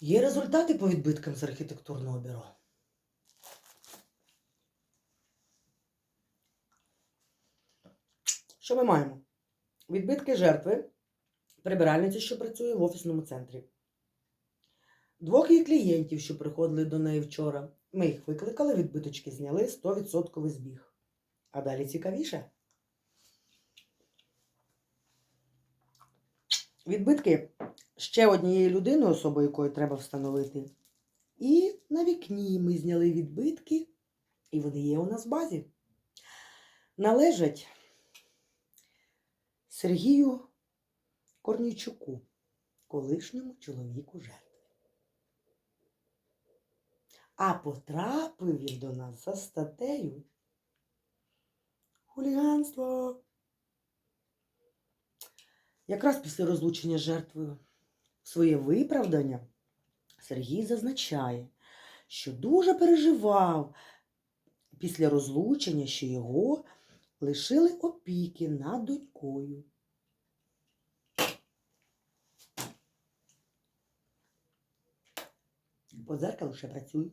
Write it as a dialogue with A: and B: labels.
A: Є результати по відбиткам з архітектурного бюро. Що ми маємо? Відбитки жертви, прибиральниці, що працює в офісному центрі. Двох її клієнтів, що приходили до неї вчора. Ми їх викликали, відбиточки зняли 100% збіг. А далі цікавіше. Відбитки ще однієї людини, особу якої треба встановити. І на вікні ми зняли відбитки, і вони є у нас в базі. Належать Сергію Корнійчуку, колишньому чоловіку жертви. А потрапив він до нас за статтею хуліганство. Якраз після розлучення жертвою своє виправдання Сергій зазначає, що дуже переживав після розлучення, що його лишили опіки над донькою. По дзеркалу ще працює.